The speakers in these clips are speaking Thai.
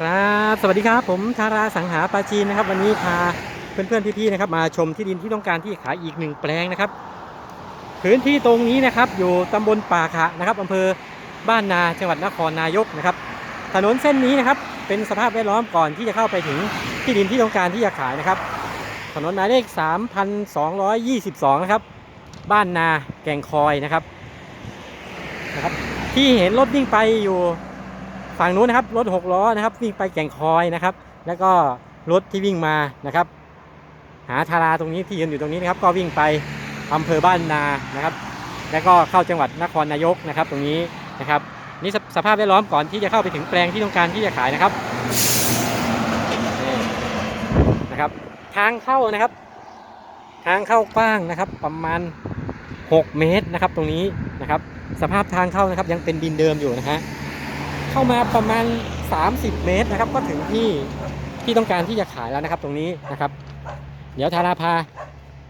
ครับสวัสดีครับผมธาราสังหาปาจีนนะครับ วันนี้พาเพื่อนๆพี่ๆนะครับ มาชมที่ดินที่ต้องการที่ขายอีกหนึ่งแปลงนะครับ พื้นที่ตรงนี้นะครับ อยู่ตำบลป่าขะนะครับอำเภอบ้านนาจังหวัดนครนายกนะครับ ถนนเส้นนี้นะครับ เป็นสภาพแวดล้อมก่อนที่จะเข้าไปถึงที่ดินที่ต้องการที่จะขายนะครับ ถนนหมายเลข 3,222 นะครับ บ้านนาแก่งคอยนะครับนะครับ ที่เห็นรถวิ่งไปอยู่ ฝั่งนู้นนะครับรถหกล้อนะครับวิ่งไปแก่งคอยนะครับ แล้วก็รถที่วิ่งมานะครับ หาทาราตรงนี้ที่ยืนอยู่ตรงนี้นะครับ ก็วิ่งไปอำเภอบ้านนานะครับ แล้วก็เข้าจังหวัดนครนายกนะครับ ตรงนี้นะครับนี่สสภาพแวดล้อมก่อนที่จะเข้าไปถึงแปลงที่ต้องการที่จะขายนะครับนี่นะครับ ทางเข้านะครับ ทางเข้ากว้างนะครับ ประมาณ 6 เมตรนะครับ ตรงนี้นะครับ สภาพทางเข้านะครับยังเป็นดินเดิมอยู่นะฮะ เข้ามาประมาณ 30 เมตรนะครับ ก็ถึงที่ที่ต้องการที่จะขายแล้วนะครับ ตรงนี้นะครับ เดี๋ยวทาราพา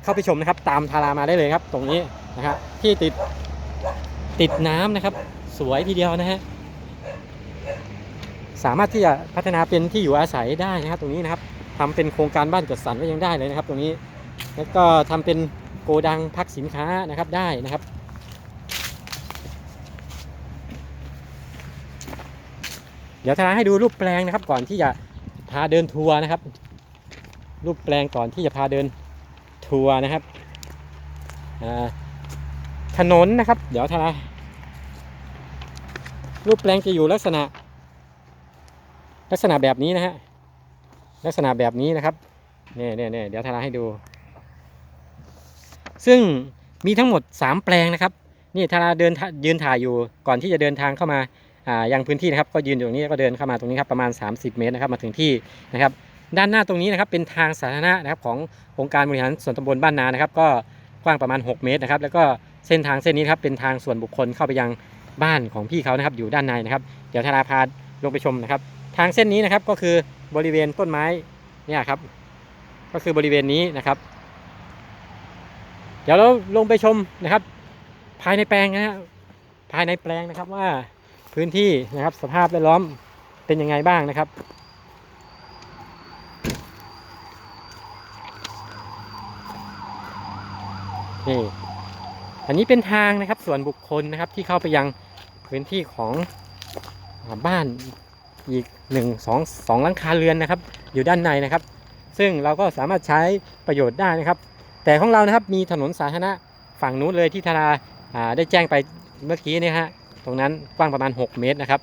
เข้าไปชมนะครับ ตามทารามาได้เลยครับ ตรงนี้นะครับที่ติดติดน้ำนะครับ สวยทีเดียวนะฮะสามารถที่จะพัฒนาเป็นที่อยู่อาศัยได้นะครับ ตรงนี้นะครับทำเป็นโครงการบ้านจัดสรรก็ยังได้เลยนะครับ ตรงนี้แล้วก็ทำเป็นโกดังพักสินค้านะครับได้นะครับ เดี๋ยวทาราให้ดูรูปแปลงนะครับ ก่อนที่จะพาเดินทัวร์นะครับ รูปแปลงก่อนที่จะพาเดินทัวร์นะครับถนนนะครับ เดี๋ยวทารารูปแปลงจะอยู่ลักษณะ ลักษณะแบบนี้นะฮะลักษณะแบบนี้นะครับเนี่ยเนี่ยเนี่ยเดี๋ยวทาราให้ดู ซึ่งมีทั้งหมด 3 แปลงนะครับนี่ทาราเดินยืนถ่ายอยู่ก่อนที่จะเดินทางเข้ามา ยังพื้นที่นะครับก็ยืนอยู่ตรงนี้แล้วก็เดินเข้ามาตรงนี้ครับประมาณ 30 เมตรนะครับมาถึงที่นะครับด้านหน้าตรงนี้นะครับเป็นทางสาธารณะนะครับขององค์การบริหารส่วนตำบลบ้านนานะครับ ก็กว้างประมาณ 6 เมตรนะครับแล้วก็เส้นทางเส้นนี้ครับเป็นทางส่วนบุคคลเข้าไปยังบ้านของพี่เขานะครับอยู่ด้านในนะครับ เดี๋ยวธนาพาลงไปชมนะครับ ทางเส้นนี้นะครับก็คือบริเวณต้นไม้เนี่ยครับ ก็คือบริเวณนี้นะครับ เดี๋ยวเราลงไปชมนะครับ ภายในแปลงนะฮะภายในแปลงนะครับว่า พื้นที่นะครับสภาพแวดล้อมเป็นยังไงบ้างนะครับ นี่ อันนี้เป็นทางนะครับส่วนบุคคลนะครับที่เข้าไปยังพื้นที่ของบ้านอีกหนึ่งสองสองหลังคาเรือนนะครับ อยู่ด้านในนะครับ ซึ่งเราก็สามารถใช้ประโยชน์ได้นะครับ แต่ของเรานะครับมีถนนสาธารณะฝั่งนู้นเลยที่ธาราได้แจ้งไปเมื่อกี้นะฮะ ตรงนั้นกว้างประมาณ 6 เมตรนะครับ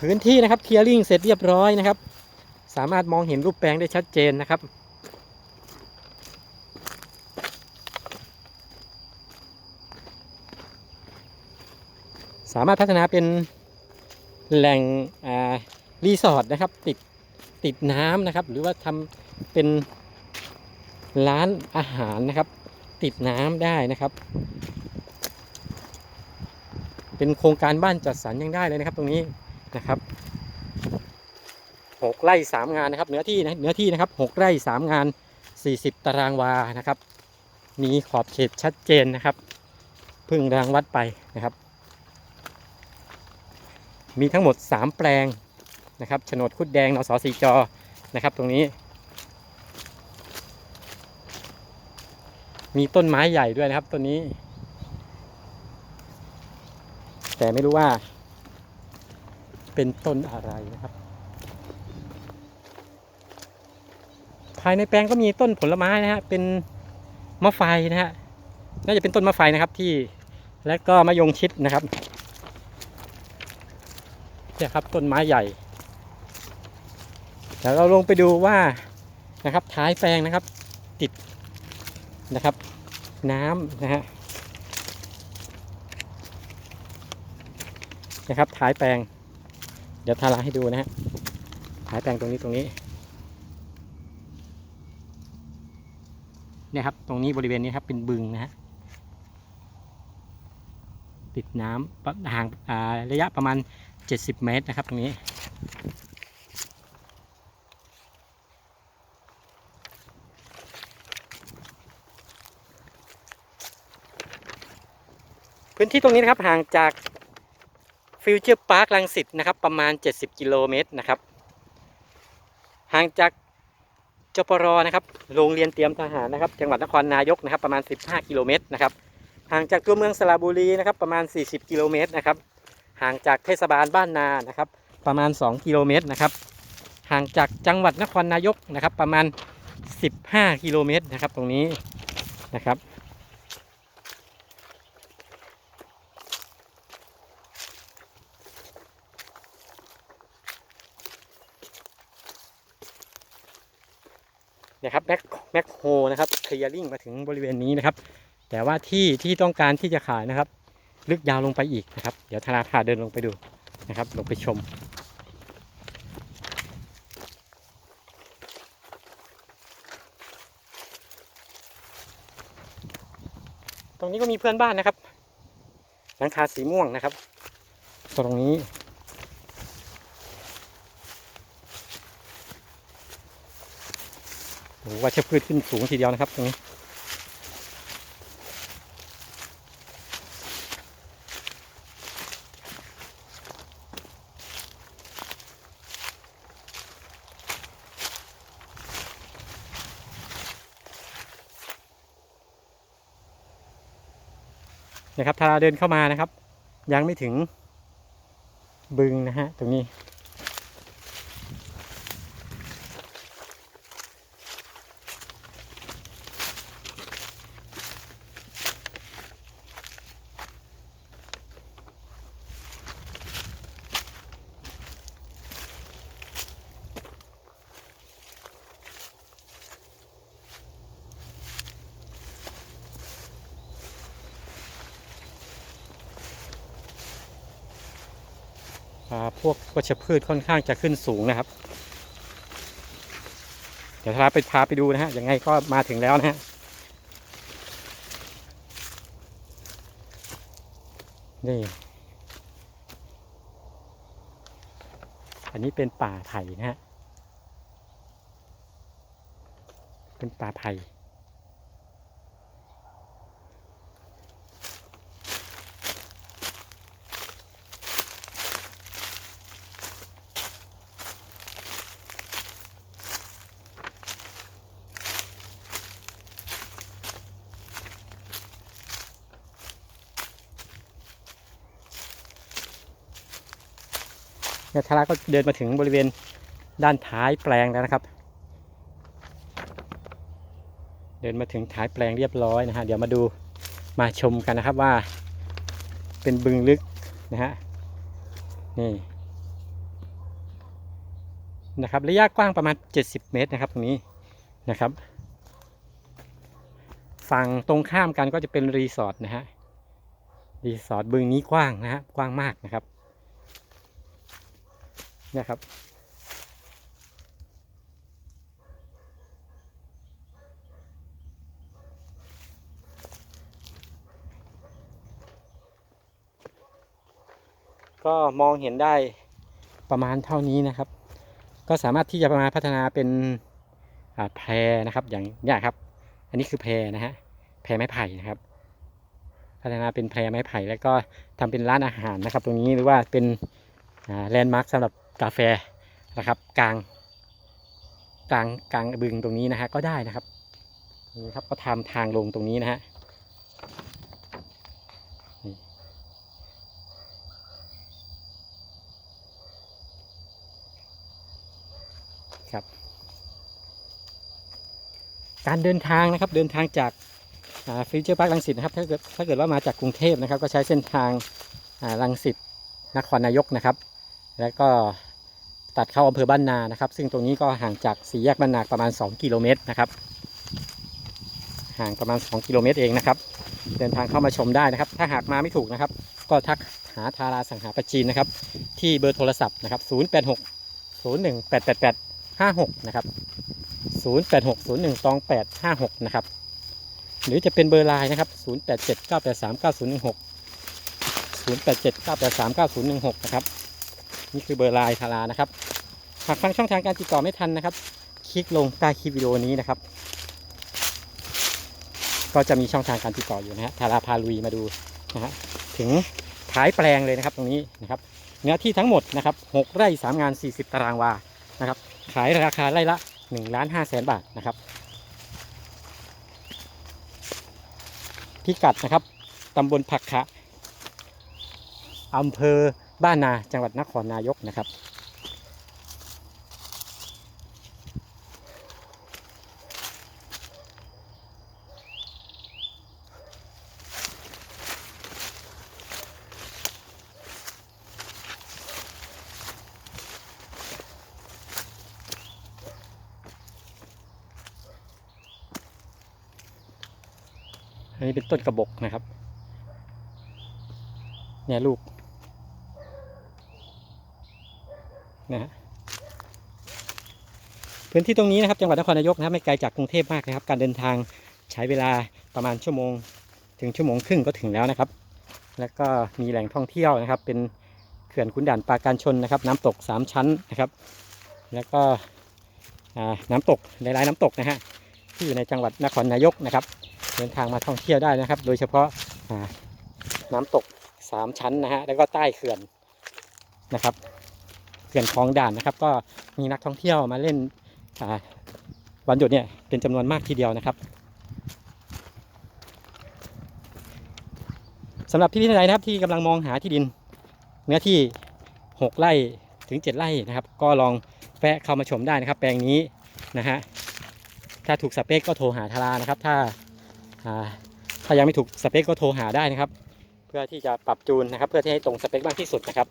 พื้นที่นะครับเคลียร์ลิงเสร็จเรียบร้อยนะครับ สามารถมองเห็นรูปแปลงได้ชัดเจนนะครับสามารถพัฒนาเป็นแหล่งรีสอร์ทนะครับ ติดติดน้ำนะครับ หรือว่าทำเป็นร้านอาหารนะครับ ติดน้ำได้นะครับ เป็นโครงการบ้านจัดสรรยังได้เลยนะครับ ตรงนี้นะครับหกไร่สามงานนะครับเนื้อที่นะเนื้อที่นะครับหกไร่สามงานสี่สิบตารางวานะครับ มีขอบเขตชัดเจนนะครับพึ่งรางวัดไปนะครับ มีทั้งหมด3แปลงนะครับโฉนดคุดแดงนสสีจอนะครับตรงนี้มีต้นไม้ใหญ่ด้วยนะครับต้นนี้ แต่ไม่รู้ว่า เป็นต้นอะไรนะครับ ภายในแปลงก็มีต้นผลไม้นะฮะเป็นมะไฟนะฮะน่าจะเป็นต้นมะไฟนะครับที่และก็มะยงชิดนะครับเนี่ยครับต้นไม้ใหญ่เดี๋ยวเราลงไปดูว่านะครับท้ายแปลงนะครับ ติดนะครับ น้ำนะฮะ นะครับท้ายแปลง เดี๋ยวทาราให้ดูนะฮะท้ายแปลงตรงนี้ตรงนี้เนี่ยครับตรงนี้บริเวณนี้ครับเป็นบึงนะฮะติดน้ำห่างอ่าระยะประมาณ 70 เมตรนะครับ ตรงนี้พื้นที่ตรงนี้นะครับห่างจาก ฟิวเจอร์พาร์คลังสิตนะครับประมาณ 70 กิโลเมตรนะครับห่างจากจปรนะครับโรงเรียนเตรียมทหารนะครับ จังหวัดนครนายกนะครับ ประมาณ 15 กิโลเมตรนะครับห่างจากตัวเมืองสระบุรีนะครับประมาณ 40 กิโลเมตรนะครับห่างจากเทศบาลบ้านนานะครับ ประมาณ 2 กิโลเมตรนะครับห่างจากจังหวัดนครนายกนะครับ ประมาณ 15 กิโลเมตรนะครับ ตรงนี้นะครับ นะครับแม็กแม็กโฮนะครับเคลี ยร์ลิงมาถึงบริเวณนี้นะครับ แต่ว่าที่ที่ต้องการที่จะขายนะครับ ลึกยาวลงไปอีกนะครับ เดี๋ยวธนาคาเดินลงไปดูนะครับ ลงไปชมตรงนี้ก็มีเพื่อนบ้านนะครับ หลังคาสีม่วงนะครับ ตรงนี้ โอ้โหวัชพืชขึ้นสูงทีเดียวนะครับตรงนี้นะครับถ้าเดินเข้ามานะครับ ยังไม่ถึงบึงนะฮะตรงนี้ พวกวัชพืชค่อนข้างจะขึ้นสูงนะครับ เดี๋ยวพาไปพาไปดูนะฮะยังไงก็มาถึงแล้วนะฮะนี่ อันนี้เป็นป่าไผ่นะฮะ เป็นป่าไผ่ เนี่ยทาราก็เดินมาถึงบริเวณด้านท้ายแปลงแล้วนะครับ เดินมาถึงท้ายแปลงเรียบร้อยนะฮะเดี๋ยวมาดูมาชมกันนะครับว่า เป็นบึงลึกนะฮะนี่นะครับระยะกว้างประมาณ 70 เมตรนะครับตรงนี้นะครับ ฝั่งตรงข้ามกันก็จะเป็นรีสอร์ทนะฮะรีสอร์ทบึงนี้กว้างนะฮะกว้างมากนะครับ นะครับ ก็มองเห็นได้ประมาณเท่านี้นะครับ ก็สามารถที่จะมาพัฒนาเป็นแพรนะครับ อย่างนี้ครับ อันนี้คือแพรนะฮะแพรไม้ไผ่นะครับ พัฒนาเป็นแพรไม้ไผ่แล้วก็ทำเป็นร้านอาหารนะครับ ตรงนี้หรือว่าเป็นแลนด์มาร์คสำหรับ กาแฟนะครับ กลาง กลางกลางบึงตรงนี้นะฮะก็ได้นะครับนี่ครับก็ทำทางลงตรงนี้นะฮะนี่ครับ การเดินทางนะครับเดินทางจากฟิวเจอร์พาร์คลังสิตนะครับถ้าเกิดถ้าเกิดว่ามาจากกรุงเทพนะครับ ก็ใช้เส้นทางลังสิตนครนายกนะครับ แล้วก็ตัดเข้าอำเภอบ้านนานะครับ ซึ่งตรงนี้ก็ห่างจากสี่แยกบ้านนาประมาณ 2 กิโลเมตรนะครับ ห่างประมาณ 2 กิโลเมตรเองนะครับ เดินทางเข้ามาชมได้นะครับ ถ้าหากมาไม่ถูกนะครับ ก็ทักหาทาราสังหาประจีนนะครับ ที่เบอร์โทรศัพท์นะครับ 086 01 888 56นะครับ086 01 28 56นะครับ หรือจะเป็นเบอร์ไลน์นะครับ 087 983 9016 087 983 9016 นะครับ นี่คือเบอร์ไลน์ทารานะครับ หากฟังช่องทางการติดต่อไม่ทันนะครับ คลิกลงใต้คลิปวิดีโอนี้นะครับ ก็จะมีช่องทางการติดต่ออยู่นะฮะทาราพาลุยมาดูนะฮะถึงท้ายแปลงเลยนะครับตรงนี้นะครับ เนื้อที่ทั้งหมดนะครับ6ไร่3งาน 40 ตารางวานะครับ ขายราคาไร่ละ1ล้าน5แสนบาทนะครับ พิกัดนะครับตำบลผักขะอำเภอ บ้านนาจังหวัดนครนายกนะครับ อันนี้เป็นต้นกระบอกนะครับ เนี่ยลูก นะฮะพื้นที่ตรงนี้นะครับจังหวัดนครนายกนะครับไม่ไกลจากกรุงเทพมากนะครับ การเดินทางใช้เวลาประมาณชั่วโมง ถึงชั่วโมงครึ่งก็ถึงแล้วนะครับ แล้วก็มีแหล่งท่องเที่ยวนะครับ เป็นเขื่อนขุนด่านปราการชนนะครับ น้ำตกสามชั้นนะครับ แล้วก็น้ำตกหลายๆน้ำตกนะฮะที่อยู่ในจังหวัดนครนายกนะครับ เดินทางมาท่องเที่ยวได้นะครับ โดยเฉพาะน้ำตกสามชั้นนะฮะแล้วก็ใต้เขื่อนนะครับ ขื่อนคลองด่านนะครับ ก็มีนักท่องเที่ยวมาเล่นวันหยุดเนี่ยเป็นจำนวนมากทีเดียวนะครับสำหรับพี่ๆท่านใดนะครับที่กำลังมองหาที่ดิน เนื้อที่ 6 ไร่ถึง 7 ไร่นะครับ ก็ลองแวะเข้ามาชมได้นะครับ แปลงนี้นะฮะถ้าถูกสเปคก็โทรหาทารานะครับ ถ้าอ่าถ้ายังไม่ถูกสเปคก็โทรหาได้นะครับ เพื่อที่จะปรับจูนนะครับ เพื่อที่ให้ตรงสเปคมากที่สุดนะครับ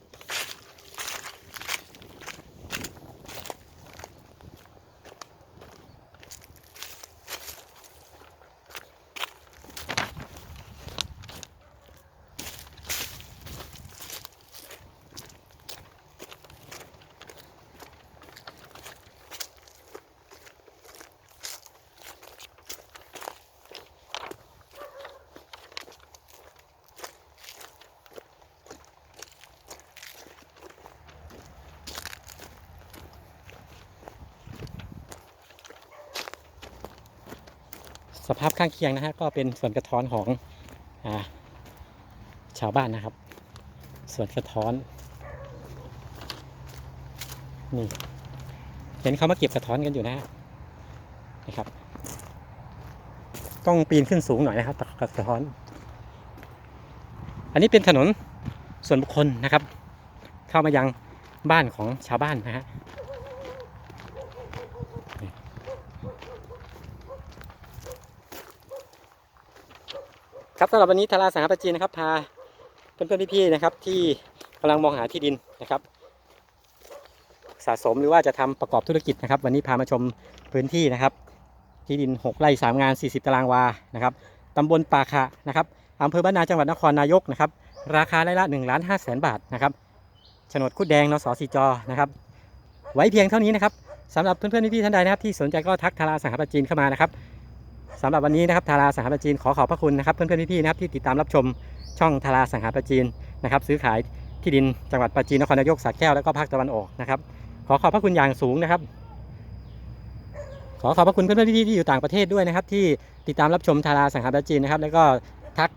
สภาพข้างเคียงนะฮะก็เป็นส่วนกระท้อนของอาชาวบ้านนะครับ ส่วนกระท้อนนี่เห็นเขามาเก็บกระท้อนกันอยู่นะฮะนะครับ ต้องปีนขึ้นสูงหน่อยนะครับกระท้อน อันนี้เป็นถนนส่วนบุคคลนะครับ เข้ามายังบ้านของชาวบ้านนะฮะ ครับสำหรับวันนี้ทาราสังหประจีนนะครับพาเพื่อนๆพี่ๆนะครับ ที่กำลังมองหาที่ดินนะครับ สะสมหรือว่าจะทำประกอบธุรกิจนะครับ วันนี้พามาชมพื้นที่นะครับ ที่ดิน 6 ไร่ 3 งาน 40 ตารางวานะครับตำบลป่าขะนะครับอำเภอบ้านนาจังหวัดนครนายกนะครับ ราคาไร่ละ1ล้าน5แสนบาทนะครับโฉนดคุดแดงนสสีจอนะครับ ไว้เพียงเท่านี้นะครับสำหรับเพื่อนๆพี่ๆท่านใดนะครับที่สนใจก็ทักทาราสังหประจีนเข้ามานะครับ สำหรับวันนี้นะครับทาราสังหารจีนขอขอบพระคุณนะครับเพื่อนๆพี่ๆนะครับที่ติดตามรับชมช่องทาราสังหารจีนนะครับซื้อขายที่ดินจังหวัดปราจีนนครนายกสระแก้วแล้วก็ภาคตะวันออกนะครับขอขอบพระคุณอย่างสูงนะครับ ขอขอบพระคุณเพื่อนๆพี่ๆที่อยู่ต่างประเทศด้วยนะครับ ที่ติดตามรับชมทาราสังหารจีนนะครับ แล้วก็ทัก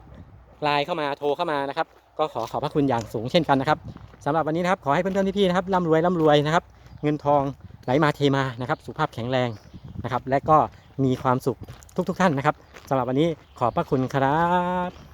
ไลน์เข้ามาโทรเข้ามานะครับ ก็ขอขอบพระคุณอย่างสูงเช่นกันนะครับสำหรับวันนี้นะครับขอให้เพื่อนๆพี่ๆนะครับร่ำรวยร่ำรวยนะครับ เงินทองไหลมาเทมานะครับสุขภาพแข็งแรงนะครับ และก็ มีความสุขทุกๆท่านนะครับสำหรับวันนี้ขอบพระคุณครับ